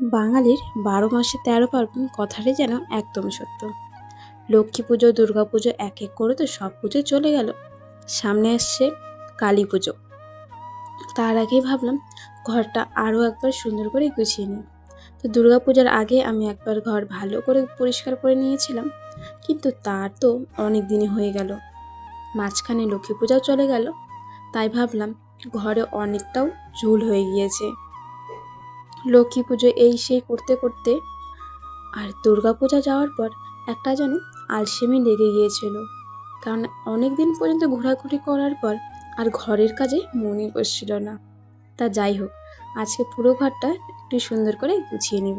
বাঙালির বারো মাসে তেরো পার্বণ কথাটাই যেন একদম সত্য। লক্ষ্মী পুজো, দুর্গা পুজো, এক এক করে তো সব পুজো চলে গেল। সামনে আসছে কালী পুজো। তার আগেই ভাবলাম ঘরটা আরও একবার সুন্দর করে গুছিয়ে নিই। তো দুর্গা পূজার আগে আমি একবার ঘর ভালো করে পরিষ্কার করে নিয়েছিলাম, কিন্তু তার তো অনেক দিনই হয়ে গেল। মাঝখানে লক্ষ্মী পূজাও চলে গেল, তাই ভাবলাম ঘরে অনেকটাও ঝুল হয়ে গিয়েছে। লক্ষ্মী পুজো এই সেই করতে করতে আর দুর্গা পূজা যাওয়ার পর একটা যেন আলসেমি লেগে গিয়েছিল। কারণ অনেক দিন পর্যন্ত ঘোরাঘুরি করার পর আর ঘরের কাজে মনে বসছিল না। তা যাই হোক, আজকে পুরো ঘরটা একটু সুন্দর করে গুছিয়ে নেব।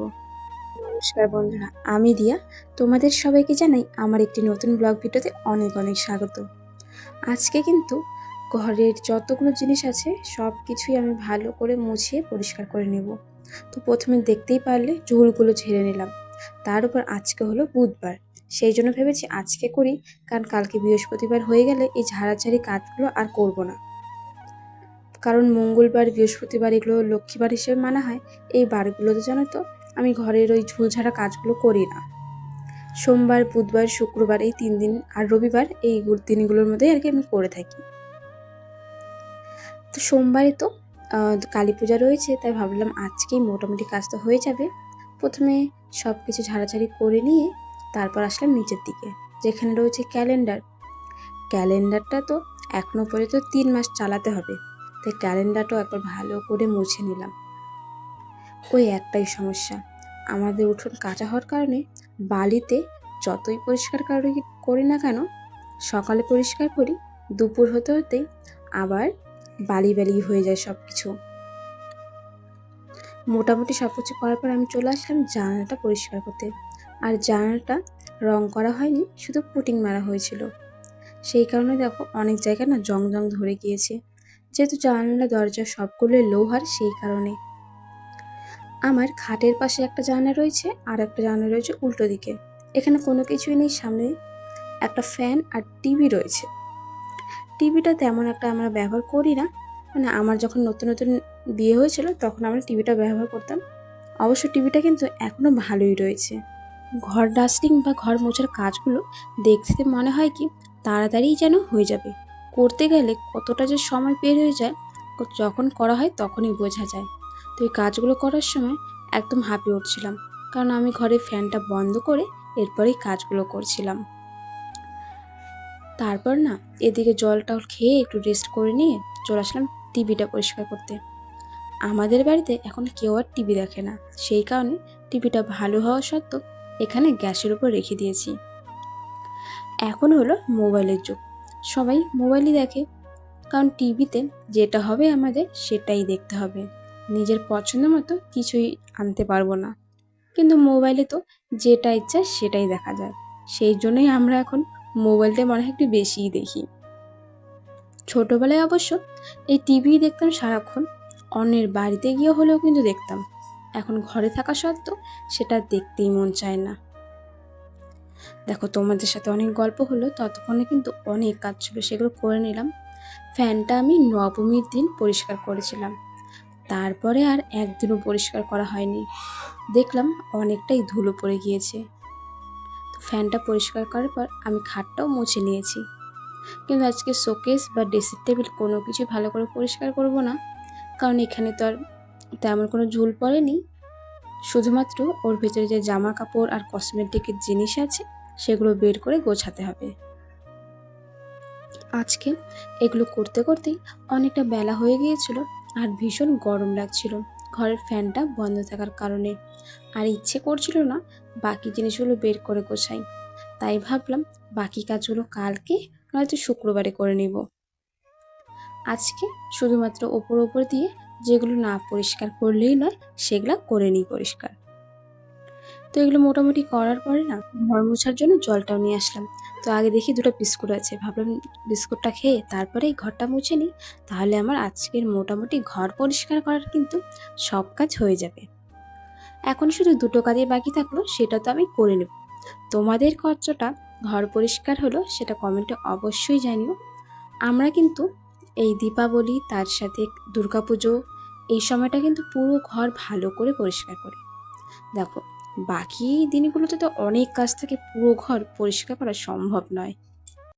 নমস্কার বন্ধুরা, আমি দিয়া তোমাদের সবাইকে জানাই আমার একটি নতুন ব্লগ ভিডিওতে অনেক অনেক স্বাগত। আজকে কিন্তু ঘরের যতগুলো জিনিস আছে সব কিছুই আমি ভালো করে মুছিয়ে পরিষ্কার করে নেব। তো প্রথমে দেখতেই পারলে ঝুলগুলো ঝেড়ে নিলাম। তার উপর আজকে হলো বুধবার। সেই জন্য ভেবেছি আজকে করি, কারণ কালকে বৃহস্পতিবার হয়ে গেলে এই ঝাড়াঝাড়ি কাজগুলো আর করব না। কারণ মঙ্গলবার, বৃহস্পতিবার এগুলো লক্ষ্মীবার হিসেবে মানা হয়, এই বারগুলোতে জানো তো, আমি ঘরের ওই ঝুলঝাড়া কাজগুলো করি না। সোমবার, বুধবার, শুক্রবার এই তিন দিন আর রবিবার এই দিনগুলোর মধ্যেই আর কি আমি করে থাকি। তো সোমবারে তো কালী পূজা রয়েছে, তাই ভাবলাম আজকেই মোটামুটি কাজ তো হয়ে যাবে। প্রথমে সব কিছু ঝাড়াঝাড়ি করে নিয়ে তারপর আসলাম নিচের দিকে, যেখানে রয়েছে ক্যালেন্ডার। ক্যালেন্ডারটা তো এখনও পর্যন্ত তিন মাস চালাতে হবে, তাই ক্যালেন্ডারটাও একবার ভালো করে মুছে নিলাম। ওই একটাই সমস্যা, আমাদের উঠোন কাঁচা হওয়ার কারণে বালিতে যতই পরিষ্কার করি না কেন, সকালে পরিষ্কার করি, দুপুর হতে হতেই আবার বালি বালি হয়ে যায় সব কিছু মোটামুটি সব কিছু করার পর আমি চলে আসলাম জানালাটা পরিষ্কার করতে। আর জানালাটা রং করা হয়নি, শুধু পুটিং মারা হয়েছিল। সেই কারণে দেখো অনেক জায়গায় না জং জং ধরে গিয়েছে। যেহেতু জানালা দরজা সবগুলোই লোহার, সেই কারণে। আমার খাটের পাশে একটা জানলা রয়েছে, আর একটা জানলা রয়েছে উল্টো দিকে। এখানে কোনো কিছুই নেই, সামনে একটা ফ্যান আর টিভি রয়েছে। টিভিটা তেমন একটা আমরা ব্যবহার করি না। মানে আমার যখন নতুন নতুন বিয়ে হয়েছিল তখন আমরা টিভিটা ব্যবহার করতাম। অবশ্য টিভিটা কিন্তু এখনও ভালোই রয়েছে। ঘর ডাস্টিং বা ঘর মোছার কাজগুলো দেখতে মনে হয় কি তাড়াতাড়ি যেন হয়ে যাবে। করতে গেলে কতটা যে সময় বের হয়ে যায়, যখন করা হয় তখনই বোঝা যায়। তো এই কাজগুলো করার সময় একদম হাঁপিয়ে উঠছিলাম। কারণ আমি ঘরে ফ্যানটা বন্ধ করে এরপরেই কাজগুলো করছিলাম। তারপর না, এদিকে জলটা খেয়ে একটু রেস্ট করে নিয়ে চলে আসলাম টিভিটা পরিষ্কার করতে। আমাদের বাড়িতে এখন কেউ আর টিভি দেখে না। সেই কারণে টিভিটা ভালো হওয়া সত্ত্বেও এখানে গ্যাসের উপর রেখে দিয়েছি। এখন হলো মোবাইলের যুগ। সবাই মোবাইলই দেখে। কারণ টিভিতে যেটা হবে আমাদের সেটাই দেখতে হবে। নিজের পছন্দ মতো কিছুই আনতে পারব না। কিন্তু মোবাইলে তো যেটা ইচ্ছা সেটাই দেখা যায়। সেই জন্যই আমরা এখন মোবাইলটা মনে হয় একটু বেশিই দেখি। ছোটোবেলায় অবশ্য এই টিভি দেখতাম সারাক্ষণ, অন্যের বাড়িতে গিয়ে হলেও কিন্তু দেখতাম। এখন ঘরে থাকা সত্ত্বেও সেটা দেখতেই মন চায় না। দেখো, তোমাদের সাথে অনেক গল্প হলো, ততক্ষণে কিন্তু অনেক কাজ ছিল, সেগুলো করে নিলাম। ফ্যানটা আমি নবমীর দিন পরিষ্কার করেছিলাম। তারপরে আর একদিনও পরিষ্কার করা হয়নি। দেখলাম অনেকটাই ধুলো পড়ে গিয়েছে। ফ্যানটা পরিষ্কার করার পর আমি খাটটাও মুছে নিয়েছি। কিন্তু আজকে শোকেস বা ড্রেসিং টেবিল কোনো কিছু ভালো করে পরিষ্কার করব না, কারণ এখানে তো আর তেমন কোনো ঝুল পড়েনি। শুধুমাত্র ওর ভেতরে যে জামা কাপড় আর কসমেটিকের জিনিস আছে, সেগুলো বের করে গোছাতে হবে। আজকে এগুলো করতে করতেই অনেকটা বেলা হয়ে গিয়েছিল আর ভীষণ গরম লাগছিল। ঘরের ফ্যানটা বন্ধ থাকার কারণে। আর ইচ্ছে করছিল না বাকি জিনিসগুলো বের করে গোছাই। তাই ভাবলাম বাকি কাজগুলো কালকে, নয়তো শুক্রবারে করে নিব। আজকে শুধুমাত্র ওপর ওপর দিয়ে যেগুলো না পরিষ্কার করলেই নয়, সেগুলো করে নিই পরিষ্কার। তো এগুলো মোটামুটি করার পরে না, ঘর মোছার জন্য জলটাও নিয়ে আসলাম। তো আগে দেখি দুটো বিস্কুট আছে, ভাবলাম বিস্কুটটা খেয়ে তারপরে এই ঘরটা মুছে নিই। তাহলে আমার আজকের মোটামুটি ঘর পরিষ্কার করার কিন্তু সব কাজ হয়ে যাবে। এখন শুধু দুটো কাজে বাকি থাকল, সেটা তো আমি করে নেব। তোমাদের কতটা ঘর পরিষ্কার হলো, সেটা কমেন্টে অবশ্যই জানিও। আমরা কিন্তু এই দীপাবলি, তার সাথে দুর্গাপুজো, এই সময়টা কিন্তু পুরো ঘর ভালো করে পরিষ্কার করি। দেখো, বাকি দিনগুলোতে তো অনেক কাজ থাকে, পুরো ঘর পরিষ্কার করা সম্ভব নয়।